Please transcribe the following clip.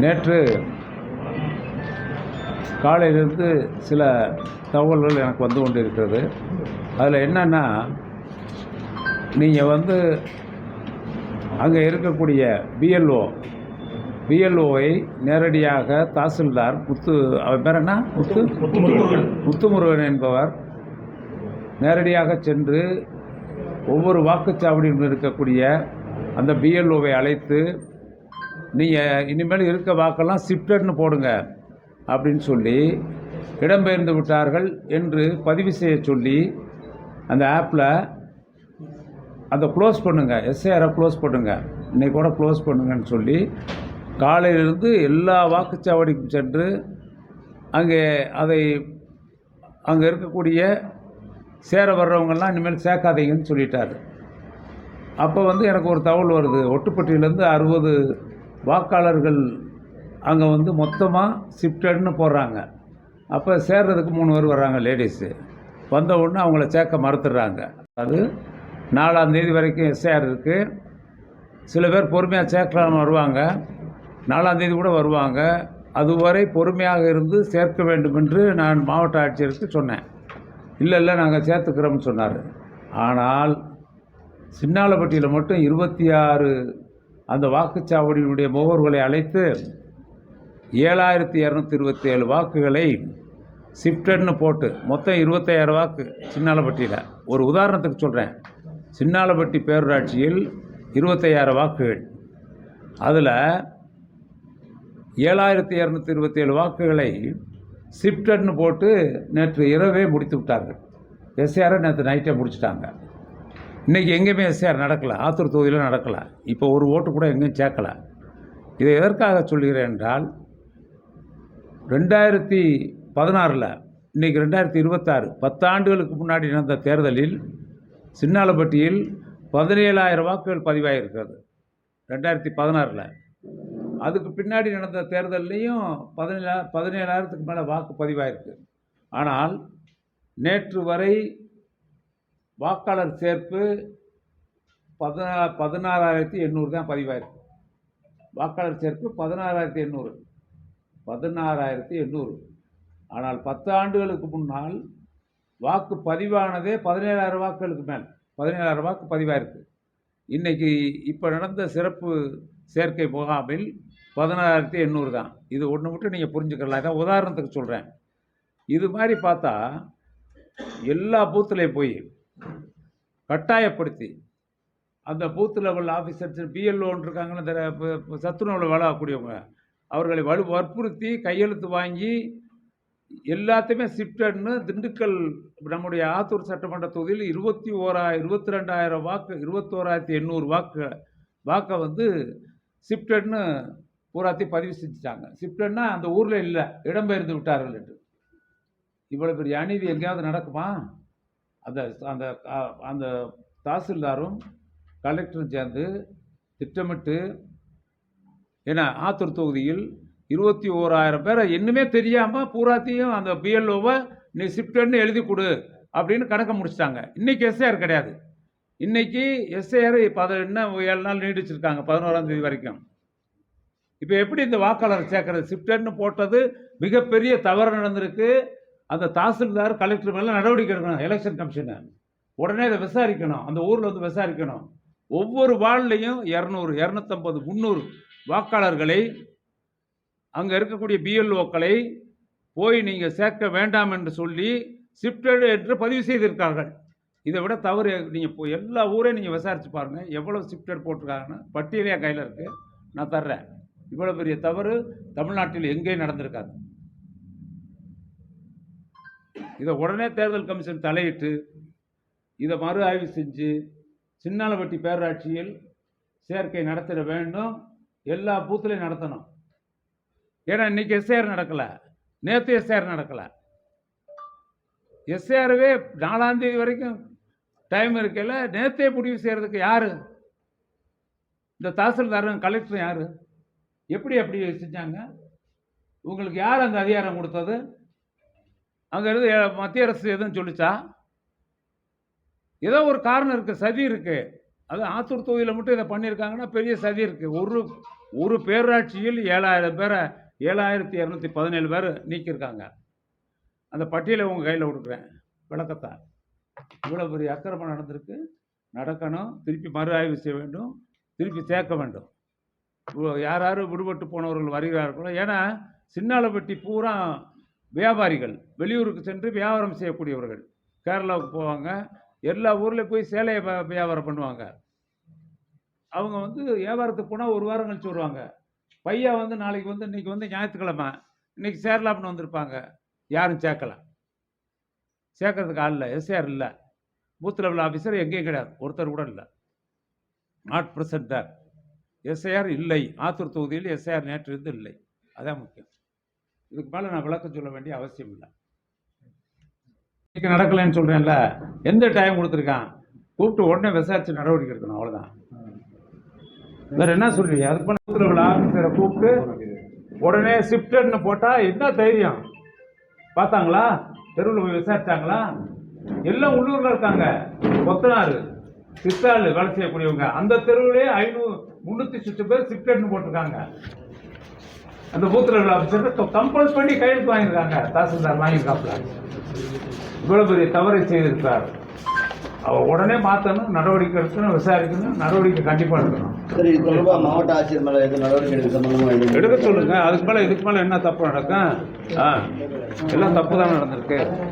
நேற்று காலையிலிருந்து சில தகவல்கள் எனக்கு வந்து கொண்டிருக்கிறது. அதில் என்னென்னா நீங்கள் வந்து அங்கே இருக்கக்கூடிய பிஎல்ஓ பிஎல்ஓவை நேரடியாக தாசில்தார் முத்து அவர் பேர் என்ன? முத்து? முத்துமுருகன். என்பவர் நேரடியாக சென்று ஒவ்வொரு வாக்குச்சாவடியிலும் இருக்கக்கூடிய அந்த பிஎல்ஓவை அழைத்து நீங்கள் இனிமேல் இருக்க வாக்கெல்லாம் ஷிஃப்டட்னு போடுங்க அப்படின்னு சொல்லி இடம்பெயர்ந்து விட்டார்கள் என்று பதிவு செய்ய சொல்லி அந்த ஆப்பில் அதை க்ளோஸ் பண்ணுங்கள் எஸ்ஐஆரை க்ளோஸ் பண்ணுங்கள் இன்றைக்கி கூட க்ளோஸ் பண்ணுங்கன்னு சொல்லி காலையிலிருந்து எல்லா வாக்குச்சாவடிக்கும் சென்று அங்கே அதை அங்கே இருக்கக்கூடிய சேர வர்றவங்கெல்லாம் இனிமேல் சேர்க்காதீங்கன்னு சொல்லிட்டார். அப்போ வந்து எனக்கு ஒரு தகவல் வருது. ஒட்டுப்பட்டியிலேருந்து அறுபது வாக்காளர்கள் அங்கே வந்து மொத்தமாக ஷிஃப்டட்னு போடுறாங்க. அப்போ சேர்றதுக்கு மூணு பேர் வர்றாங்க லேடிஸு வந்த உடனே அவங்கள சேர்க்க மறுத்துடுறாங்க. அது நாலாம் தேதி வரைக்கும் எஸ்ஏஆர் இருக்குது சில பேர் பொறுமையாக சேர்க்கலாம்னு வருவாங்க. நாலாம் தேதி கூட வருவாங்க. அதுவரை பொறுமையாக இருந்து சேர்க்க வேண்டும் என்று நான் மாவட்ட ஆட்சியருக்கு சொன்னேன். இல்லை இல்லை நாங்கள் சேர்த்துக்கிறோம்னு சொன்னார். ஆனால் சின்னாலப்பட்டியில் மட்டும் இருபத்தி ஆறு அந்த வாக்குச்சாவடியினுடைய முகவர்களை அழைத்து ஏழாயிரத்தி இரநூத்தி இருபத்தி ஏழு வாக்குகளை ஷிஃப்டட்னு போட்டு மொத்தம் இருபத்தாயிரம் வாக்கு சின்னாலப்பட்டியில். ஒரு உதாரணத்துக்கு சொல்கிறேன் சின்னாலப்பட்டி பேரூராட்சியில் இருபத்தையாயிரம் வாக்குகள். அதில் ஏழாயிரத்தி இரநூத்தி இருபத்தி ஏழு வாக்குகளை ஷிஃப்டட்னு போட்டு நேற்று இரவே முடித்து விட்டார்கள். எஸ்ஆரை நேற்று நைட்டே முடிச்சிட்டாங்க. இன்றைக்கி எங்கேயுமே எஸ்ஆர் நடக்கலை. ஆத்தூர் தொகுதியில் நடக்கலை. இப்போ ஒரு ஓட்டு கூட எங்கேயும் சேர்க்கலை. இதை எதற்காக சொல்கிறேன் என்றால் ரெண்டாயிரத்தி பதினாறில் இன்றைக்கி ரெண்டாயிரத்தி இருபத்தாறு பத்தாண்டுகளுக்கு முன்னாடி நடந்த தேர்தலில் சின்னாலப்பட்டியில் பதினேழாயிரம் வாக்குகள் பதிவாகிருக்கிறது ரெண்டாயிரத்தி பதினாறில். அதுக்கு பின்னாடி நடந்த தேர்தல்லையும் பதினேழா பதினேழாயிரத்துக்கு மேலே வாக்கு பதிவாயிருக்கு. ஆனால் நேற்று வரை வாக்காளர் சேர்ப்பு பதினா பதினாறாயிரத்தி எண்ணூறு தான் பதிவாயிருக்கு. வாக்காளர் சேர்ப்பு பதினாறாயிரத்தி எண்ணூறு. பதினாறாயிரத்தி எண்ணூறு. ஆனால் பத்து ஆண்டுகளுக்கு முன்னால் வாக்கு பதிவானதே பதினேழாயிரம் வாக்குகளுக்கு மேல். பதினேழாயிரம் வாக்கு பதிவாயிருக்கு. இன்றைக்கி இப்போ நடந்த சிறப்பு சேர்க்கை முகாமில் பதினாறாயிரத்தி எண்ணூறு தான். இது ஒன்று மட்டும் நீங்கள் புரிஞ்சுக்கலாம் இதான் உதாரணத்துக்கு சொல்கிறேன் இது மாதிரி பார்த்தா எல்லா பூத்துலேயும் போய் கட்டாயப்படுத்தி அந்த பூத் லெவல் ஆஃபீஸர்ஸ் பிஎல்ஓன்னு இருக்காங்கன்னு இந்த சத்துணவில் வேலை ஆகக்கூடியவங்க அவர்களை வலு வற்புறுத்தி கையெழுத்து வாங்கி எல்லாத்தையுமே ஷிஃப்டட்னு திண்டுக்கல் நம்முடைய ஆத்தூர் சட்டமன்ற தொகுதியில் இருபத்தி ஓரா இருபத்தி ரெண்டாயிரம் வாக்கு இருபத்தோராயிரத்தி எண்ணூறு வாக்கு வாக்கை வந்து ஷிஃப்டட்னு பூராத்தையும் பதிவு செஞ்சுட்டாங்க. ஷிஃப்டட்னா அந்த ஊரில் இல்லை இடம்பெயர்ந்து விட்டார்கள் என்று. இவ்வளோ பெரிய அநீதி எங்கேயாவது நடக்குமா? அந்த அந்த அந்த தாசில்தாரும் கலெக்டரும் சேர்ந்து திட்டமிட்டு ஏன்னா ஆத்தூர் தொகுதியில் இருபத்தி ஓராயிரம் பேரை இன்னுமே தெரியாமல் பூராத்தையும் அந்த பிஎல்ஓவை நீ ஷிஃப்ட்னு எழுதி கொடு அப்படின்னு கணக்கை முடிச்சிட்டாங்க. இன்றைக்கி எஸ்ஐஆர் கிடையாது. இன்றைக்கி எஸ்ஐஆர் இப்போ அதை இன்னும் ஏழு நாள் நீடிச்சிருக்காங்க பதினோராம் தேதி வரைக்கும். இப்போ எப்படி இந்த வாக்காளர் சேர்க்கறது? ஷிஃப்ட்னு போட்டது மிகப்பெரிய தவறு நடந்திருக்கு. அந்த தாசில்தார் கலெக்டர் மேலே நடவடிக்கை எடுக்கணும். எலெக்ஷன் கமிஷனை உடனே இதை விசாரிக்கணும். அந்த ஊரில் வந்து விசாரிக்கணும். ஒவ்வொரு வார்டுலையும் இரநூறு இரநூத்தம்பது முந்நூறு வாக்காளர்களை அங்கே இருக்கக்கூடிய பிஎல்ஓக்களை போய் நீங்கள் சேர்க்க வேண்டாம் என்று சொல்லி ஷிஃப்டட் என்று பதிவு செய்திருக்கார்கள். இதை விட தவறு நீங்கள் இப்போ எல்லா ஊரையும் நீங்கள் விசாரிச்சு பாருங்கள் எவ்வளோ ஷிஃப்டட் போட்டிருக்காங்கன்னு பட்டியலே கையில் இருக்குது நான் தர்றேன். இவ்வளோ பெரிய தவறு தமிழ்நாட்டில் எங்கேயும் நடந்திருக்காது. இதை உடனே தேர்தல் கமிஷன் தலையிட்டு இதை மறு ஆய்வு செஞ்சு சின்னாலப்பட்டி பேராட்சியில் சேர்க்கை நடத்திட வேண்டும் எல்லா பூத்துலையும் நடத்தணும். ஏன்னா இன்னைக்கு எஸ்ஏஆர் நடக்கலை. நேற்று எஸ்ஏஆர் நடக்கலை. எஸ்ஏஆர்வே நாலாந்தேதி வரைக்கும் டைம் இருக்கல நேற்றே முடிவு செய்கிறதுக்கு யார்? இந்த தாசில்தாரும் கலெக்டரும் யார்? எப்படி அப்படி செஞ்சாங்க? உங்களுக்கு யார் அந்த அதிகாரம் கொடுத்தது? அங்கே இருந்து மத்திய அரசு எதுவும் சொல்லிச்சா? ஏதோ ஒரு காரணம் இருக்குது சதி இருக்குது அது ஆத்தூர் தொகுதியில் மட்டும் இதை பண்ணியிருக்காங்கன்னா பெரிய சதி இருக்குது ஒரு ஒரு பேராட்சியில் ஏழாயிரம் பேரை ஏழாயிரத்தி இரநூத்தி பதினேழு பேர் நீக்கியிருக்காங்க. அந்த பட்டியலை உங்கள் கையில் கொடுக்குறேன். விளக்கத்தை. இவ்வளோ பெரிய அக்கிரமம் நடந்திருக்கு. நடக்கணும். திருப்பி மறு ஆய்வு செய்ய வேண்டும். திருப்பி சேர்க்க வேண்டும். யார் யார் விடுபட்டு போனவர்கள் வருகிறார்களோ ஏன்னா சின்னாலப்பட்டி பூரா வியாபாரிகள் வெளியூருக்கு சென்று வியாபாரம் செய்யக்கூடியவர்கள். கேரளாவுக்கு போவாங்க. எல்லா ஊரில் போய் சேலையை வியாபாரம் பண்ணுவாங்க. அவங்க வந்து வியாபாரத்துக்கு போனால் ஒரு வாரம் கழிச்சு வருவாங்க. பையன் வந்து நாளைக்கு வந்து இன்னைக்கு வந்து ஞாயிற்றுக்கிழமை இன்னைக்கு சேரலாம்னு வந்திருப்பாங்க. யாரும் சேர்க்கல. சேர்க்கறதுக்கு ஆள் இல்லை. எஸ்ஆர் இல்லை. பூத் லெவல் ஆஃபீஸர் எங்கேயும் கிடையாது. ஒருத்தர் கூட இல்லை. நாட் பிரசன்ட் தான் எஸ்ஐஆர் இல்லை. ஆத்தூர் தொகுதியில் எஸ்ஐஆர் நேற்று இருந்து இல்லை. அதான் முக்கியம். இதுக்கு மேலே நான் விளக்கம் சொல்ல வேண்டிய அவசியம் இல்லை. இன்னைக்கு நடக்கலைன்னு சொல்கிறேன்ல எந்த டைம் கொடுத்துருக்கான்? கூப்பிட்டு உடனே விசாரிச்சு நடவடிக்கை எடுக்கணும் அவ்வளோதான் வேற என்ன சொல்றீங்க? அதுக்கு பண்ண பூத் ஆஃபீஸரை கூப்பிட்டு உடனே ஷிஃப்டட்னு போட்டால் என்ன தைரியம்? பார்த்தாங்களா? தெருவில் போய் விசாரிச்சாங்களா? எல்லாம் உள்ளூரில் இருக்காங்க. கொத்தனார் சித்தாள் வேலை செய்யக்கூடியவங்க. அந்த தெருவிலே ஐநூறு முந்நூற்றி சுற்று பேர் சிப்டட்னு போட்டிருக்காங்க. அந்த பூத் லெவல் ஆஃபீஸர் கம்பல் பண்ணி கையெழுத்து வாங்கியிருக்காங்க. தாசில்தார் வாங்கியிருக்காப்ல இவ்வளவு பெரிய தவறை செய்திருக்கார் அவர் உடனே மாற்றணும் நடவடிக்கை எடுக்கணும் விசாரிக்கணும் நடவடிக்கை கண்டிப்பாக எடுக்கணும். சரி இது தொடர்பாக மாவட்ட ஆட்சியர் மேல எதுவும் நடவடிக்கை எடுக்க எடுக்க சொல்லுங்க. அதுக்கு மேலே இதுக்கு மேலே என்ன தப்பு நடக்கும்? ஆ. எல்லாம் தப்பு தான் நடந்திருக்கு.